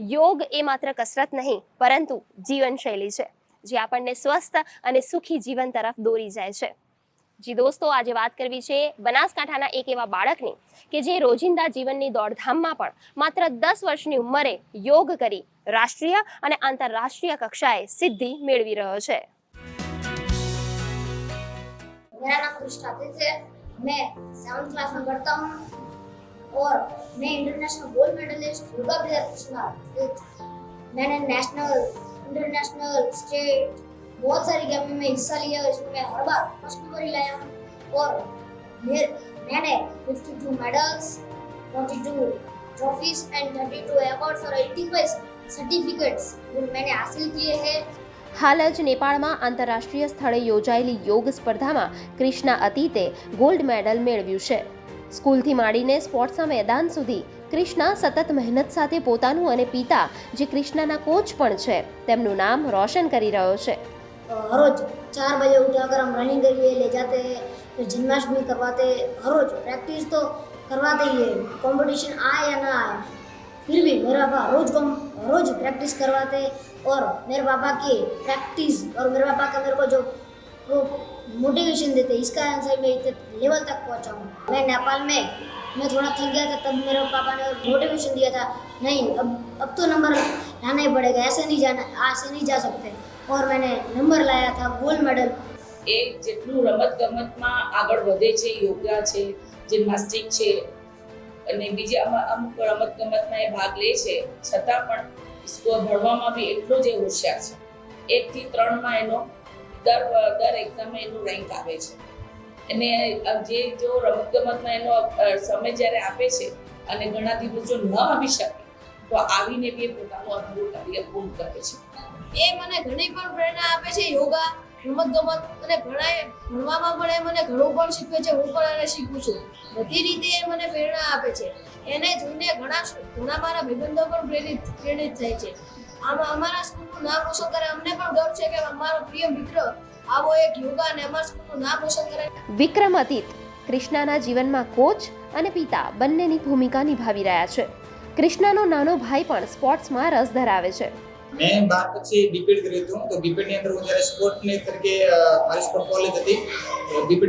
યોગ એ માત્ર કસરત નહીં પરંતુ જીવનશૈલી છે જે આપણને સ્વસ્થ અને સુખી જીવન તરફ દોરી જાય છે જી દોસ્તો આજે વાત કરવી છે બનાસકાંઠાના એક એવા બાળકની કે જે રોજિંદા જીવનની દોડધામમાં પણ માત્ર દસ વર્ષની ઉંમરે યોગ કરી રાષ્ટ્રીય અને આંતરરાષ્ટ્રીય કક્ષાએ સિદ્ધિ મેળવી રહ્યો છે मेरा नाम कृष्ण आदित्य है मैं सेवन्थ क्लास में पढ़ता हूँ और मैं international gold medalist yoga player Krishna Aditya मैंने नेशनल इंटरनेशनल स्टेट बहुत सारी गेम में हिस्सा लिया और इसमें मैं हर बार फर्स्ट नंबर ही लाया हूँ और मेरे मैंने 52 मेडल्स 42 ट्रॉफीज एंड 32 अवार्ड्स और 85 सर्टिफिकेट्स मैंने हासिल किए हैं હાલ જ નેપાળમાં આંતરરાષ્ટ્રીય સ્થળે યોજાયેલી યોગ સ્પર્ધામાં ક્રિષ્ના અતીતે ગોલ્ડ મેડલ મેળવ્યું છે સ્કૂલથી માંડીને સ્પોર્ટ્સના મેદાન સુધી ક્રિષ્ના સતત મહેનત સાથે પોતાનું અને પિતા જે ક્રિષ્નાના કોચ પણ છે તેમનું નામ રોશન કરી રહ્યો છે हर रोज चार बजे उठाकर हम रनिंग के लिए ले जाते हैं फिर जिम्नास्टिक करवाते हैं हर रोज प्रैक्टिस तो करवाते ही है कंपटीशन आए या ना आए फिर भी मेरा पापा रोज को रोज प्रैक्टिस करवाते हैं और मेरे पापा की प्रैक्टिस और मेरे पापा का मेरे को जो वो मोटिवेशन देते हैं इसका आंसर मैं इतने लेवल तक पहुंचा हूँ मैं नेपाल में मैं थोड़ा थक गया था तब मेरे पापा ने मोटिवेशन दिया था नहीं अब अब तो नंबर लाना ही पड़ेगा ऐसे नहीं जाना ऐसे नहीं जा सकते और मैंने नंबर लाया था गोल्ड मेडल એ જેટલું રમત ગમતમાં આગળ વધે છે યોગા છે જિમ્નાસ્ટિક છે અને બીજા અમુક અમુક રમત ગમતમાં એ ભાગ લે છે છતાં પણ સ્કોર ભણવામાં બી એટલો જ એ હોશિયાર છે એકથી ત્રણમાં એનો દર દર એક્ઝામમાં એનું રેન્ક આવે છે. અને જે જો રમત ગમતમાં એનો સમય જ્યારે આપે છે અને ઘણા દિવસ જો ન આવી શકે, તો આવીને બી પોતાનું અધૂરું કાર્ય પૂર્ણ કરે છે. એ મને ઘણી પણ પ્રેરણા આપે છે યોગા રમત ગમત અને ભણાય, ભણવામાં પણ એ મને ઘણું પણ શીખવે છે. હું પણ એને શીખું છું. બધી રીતે એ મને પ્રેરણા આપે છે. એને જોઈને ઘણા ઘણા મારા ભાઈબંધો પણ પ્રેરિત પ્રેરિત થાય છે. આમાં અમારા સ્કૂલનું નામ રોશન કરે. અમને પણ ગર્વ છે કે અમારો પ્રિય મિત્ર આવો એક યોગા અને અમારા સ્કૂલનું નામ રોશન કરે. વિક્રમ કૃષ્ણાના જીવનમાં કોચ અને પિતા બંનેની ભૂમિકા નિભાવી રહ્યા છે. કૃષ્ણાનો નાનો ભાઈ પણ સ્પોર્ટ્સમાં રસ ધરાવે છે. મેં બાર પછી બીપીડ કર્યું હતું. તો બીપીએડની અંદર હું જ્યારે સ્પોર્ટની તરીકે મારી સ્પોર્ટ કોલેજ હતી.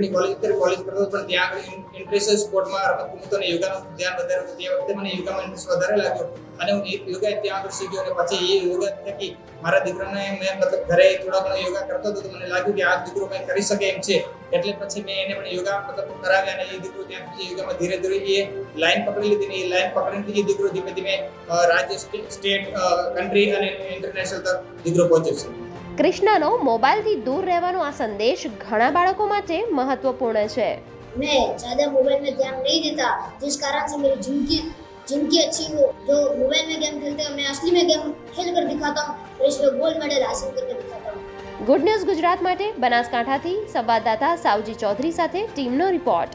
ની કોલેજ અત્યારે કોલેજ કરતો પણ ત્યાં આગળ ઇન્ટરેસ્ટ સ્પોર્ટમાં રમત અને યોગાનું ધ્યાન વધારે તે વખતે મને યોગામાં ઇન્ટરેસ્ટ વધારે લાગ્યો. અને હું યોગા ત્યાં આગળ શીખ્યો અને પછી એ યોગા થકી મારા દીકરાને મેં મતલબ ઘરે થોડા ઘણા યોગા કરતો હતો, તો મને લાગ્યું કે આ દીકરો કંઈ કરી શકે એમ છે. એટલે પછી મેં એને પણ યોગા મતલબ કરાવ્યા અને એ દીકરો ત્યાં પછી યોગામાં ધીરે ધીરે એ લાઈન પકડી લીધી ને એ લાઈન પકડીને એ દીકરો ધીમે ધીમે અ, રાજ્ય સ્ટે- સ્ટેટ કન્ટ્રી અને ઇન્ટરનેશનલ તક દીકરો પહોંચ્યો છે કૃષ્ણનો મોબાઈલથી દૂર રહેવાનો આ સંદેશ ઘણા બાળકો માટે મહત્વપૂર્ણ છે मैं ज़्यादा मोबाइल में ध्यान नहीं देता जिस कारण से मेरी जिंदगी जिंदगी अच्छी हो जो मोबाइल में गेम खेलते हैं मैं असली में गेम खेल कर दिखाता हूँ और इसमें गोल्ड मेडल हासिल करके दिखाता हूँ ગુડ ન્યૂઝ ગુજરાત માટે બનાસકાંઠાથી સંવાદદાતા સાવજી ચૌધરી સાથે ટીમનો રિપોર્ટ